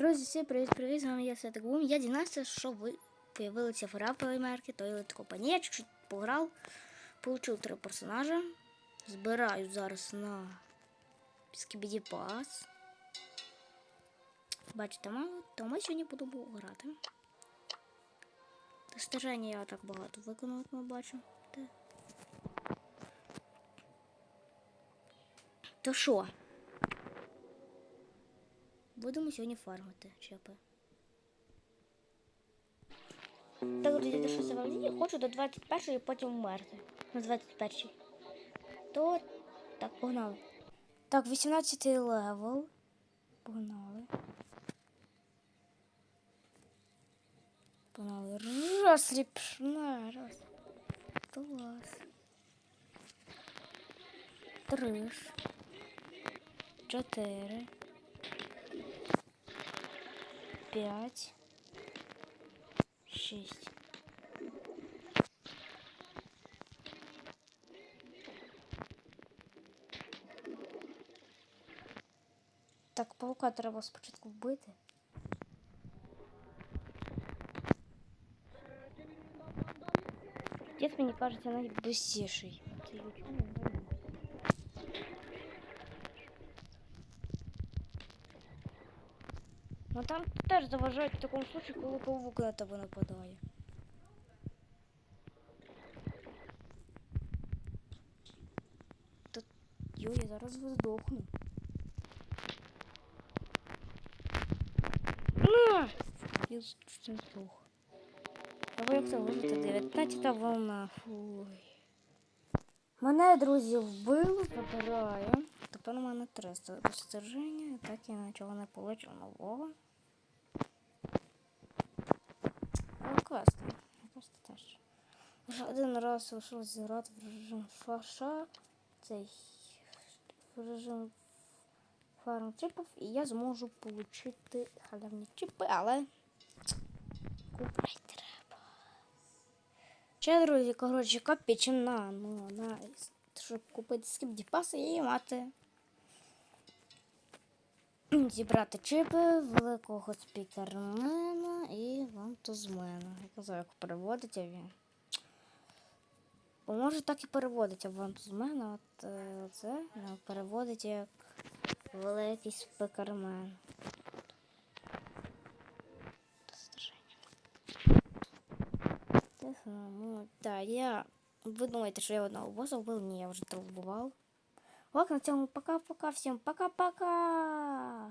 Друзі, всім привіт-привіт, з вами я Святик Бум. Я дізнався, що ви появилися в гра Плеймерки, Toilet Company. Я чуть-чуть пограв, получив три персонажа. Збираю зараз на Skibidi Pass. Бачите, мало, тому сьогодні буду грати. Достиження я так багато виконав, як ми бачимо. То що? Будемо сьогодні фармити чепи. Так, друзі, що це вам Я хочу до 21-ї потім вмерти. На 21-й. То так, погнали. Так, 18 левел. Погнали. Погнали. Раз, ріпшна, раз. Клас. Три. Чотири. пять, шесть. Так, паука треба спочатку вбити. Дід, мені кажеться, найбисіший. Це його чому Ну там теж заважають в такому случаю, коли павук на тебе нападає. Та йо, я зараз здохну. На! Я не здох. Або як це вижити? 19 волна. Фуй. Мене, друзі, вбили, забираю. Тепер у мене 300 достиження, так я нічого не получив нового. Ну, класно. Просто теж. Один раз вийшов зіграти в режим фарша. Цей в режим фарм чипів, і я зможу отримати халявні чіпи, але купити треба. Ще, друзі, коротше, копійчина, ну, на, щоб купити скібдіпаси і мати. Зібрати чипи великого спікермена і вантузмена. Я казав, як переводиться він. Бо може так і переводиться вантузмена, от е, це ну, переводить як великий спікермен. Ну, так, я. Ви думаєте, що я одного боса вбив? Ні, я трьох вбивав. Ок, на цьому пока-пока. Всім пока-пока.